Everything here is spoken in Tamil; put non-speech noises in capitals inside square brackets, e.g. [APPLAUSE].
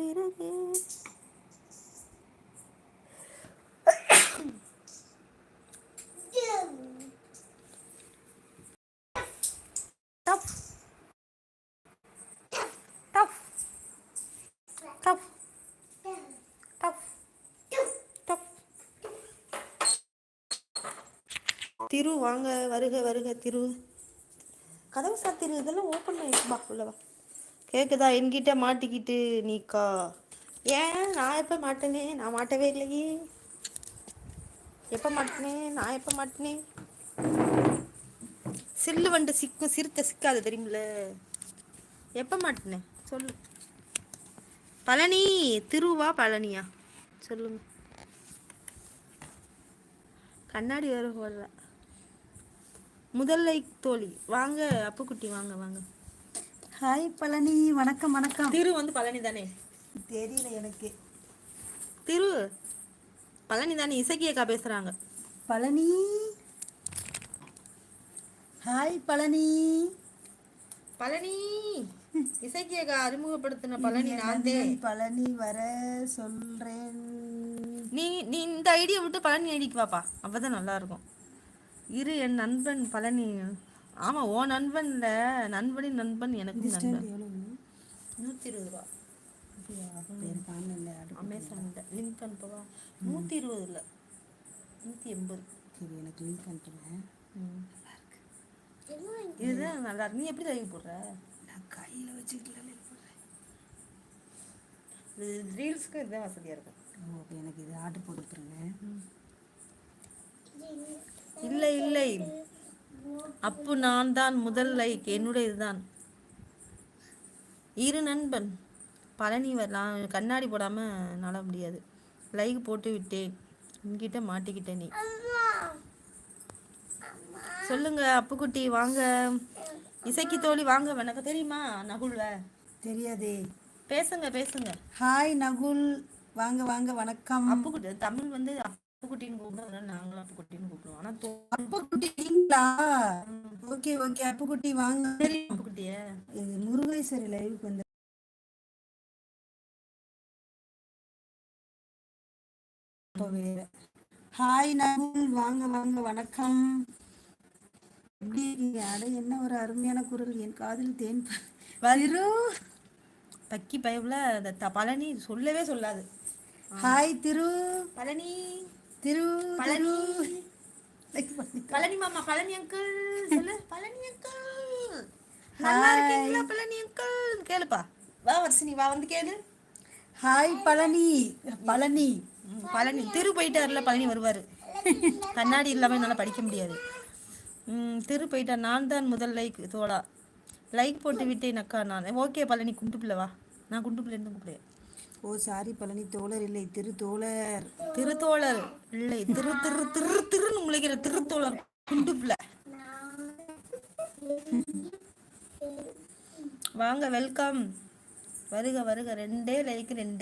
குளிரவே திரு வாங்க வருக வருக திரு. கதவு சாத்திரு இதெல்லாம் ஓப்பன் ஆயிடுச்சு பாக்குள்ளவா கேட்குதா என்கிட்ட மாட்டிக்கிட்டு நீக்கா. ஏன்? நான் எப்போ மாட்டினே? நான் மாட்டவே இல்லையே. எப்போ மாட்டினே? நான் எப்போ மாட்டினேன் சில்லு வண்டு சிக்கும் சிறுத்தை சிக்காது தெரியுமில எப்போ மாட்டினேன் சொல்லு. பழனி திருவா பழனியா? சொல்லுங்க. கண்ணாடி வேற போடுற முதல்லை தோழி. வாங்க அப்புக்குட்டி வாங்க வாங்க. ஹாய் பழனி வணக்கம் வணக்கம். திரு வந்து பழனி தானே? தெரியல எனக்கு. திரு பழனி தானே? இசக்கியக்கா பேசுறாங்க. பழனி? ஹாய் பழனி. பழனி இசக்கியக்கா அறிமுகப்படுத்தின பழனி நான் தான். பழனி வர சொல்றேன். நீ நீ இந்த ஐடியா விட்டு பழனி ஐடிக்கு வாப்பா. அப்பதான் நல்லா இருக்கும். இரு என் நண்பன் பழனி. ஆமா ஓ நண்பன்ல நண்பனின் நண்பன் எனக்கு நண்பன். நூத்தி இருபது ரூபா அமேசான்ல லிங்க் அனுப்பவா? நூத்தி இருபது இல்ல. நூத்தி எண்பது சரி எனக்கு லிங்க் அனுப்புறேன். ம். இதுதான் நல்லா இருக்கு. நீ எப்படி லைவ் போடுற? நான் கையில வச்சுக்கிட்டு இது ரீல்ஸ்க்கு இதுதான் வசதியா இருக்கும். ஓ அப்ப எனக்கு இது ஆர்டர் போட்டு கொடுத்துருங்க. இல்லை இல்லை. அப்பு நான் தான் முதல் லைக் என்னுடைய இதுதான் இரு நண்பன் பழனி வரலாம் கண்ணாடி போடாம நட முடியாது. லைக் போட்டு விட்டேன். என்கிட்ட மாட்டிக்கிட்ட நீ. சொல்லுங்க அப்புக்குட்டி வாங்க. இசைக்கு தோழி வாங்க. எனக்கு தெரியுமா நகுல்ல தெரியாதே. பேசுங்க பேசுங்க. ஹாய் நகுல். வாங்க வாங்க. வணக்கம். அப்புக்குட்டி தமிழ் வந்து அப்புக்குட்டின்னு கூப்பிடுறோம். நாங்களும் அப்புக்குட்டின்னு கூப்பிடுவோம். ஆனா தோ- அப்புக்குட்டி நீங்களா ஓகே ஓகே. அப்புக்குட்டி வாங்க. அப்புக்குட்டிய இது முருகேஸ்வரி லைவுக்கு வந்து வேற. ஹாய் நகுல். வாங்க வாங்க. வணக்கம். எப்படி இருக்கீங்க? அட என்ன ஒரு அருமையான குரல். என் காதில் தேன் வரு பக்கி பயவுல அந்த பழனி சொல்லவே சொல்லாது. ஹாய் திரு. பழனி. திரு. பழனி. பழனி மாமா பழனி அங்கிள் சொல்லு. [LAUGHS] பழனி அங்கிள் நல்லா இருக்கீங்களா பழனி அங்கிள் கேளுப்பா. வா வர்ஷினி வா வந்து கேளு. ஹாய் பழனி. பழனி. பழனி. திரு போயிட்டாருல பழனி வருவாரு. கண்ணாடி இல்லாம என்னால படிக்க முடியாது. ம், திரு போயிட்டார் நான் தான் முதல் லைக் தோடா லைக் போட்டு விட்டேன் அக்கா நான். ஓகே பழனி குண்டு பிள்ளை வா. நான் குண்டு பிள்ளை இருந்து கூப்பிடுவேன் ஓ சாரி பழனி தோழர் இல்லை திருத்தோழர் திருத்தோழர் இல்லை திரு திரு திரு திருன்னு முளைக்கிற திருத்தோழர் குண்டு வாங்க வெல்கம் வருக வருக ரெண்டே லைக் ரெண்டே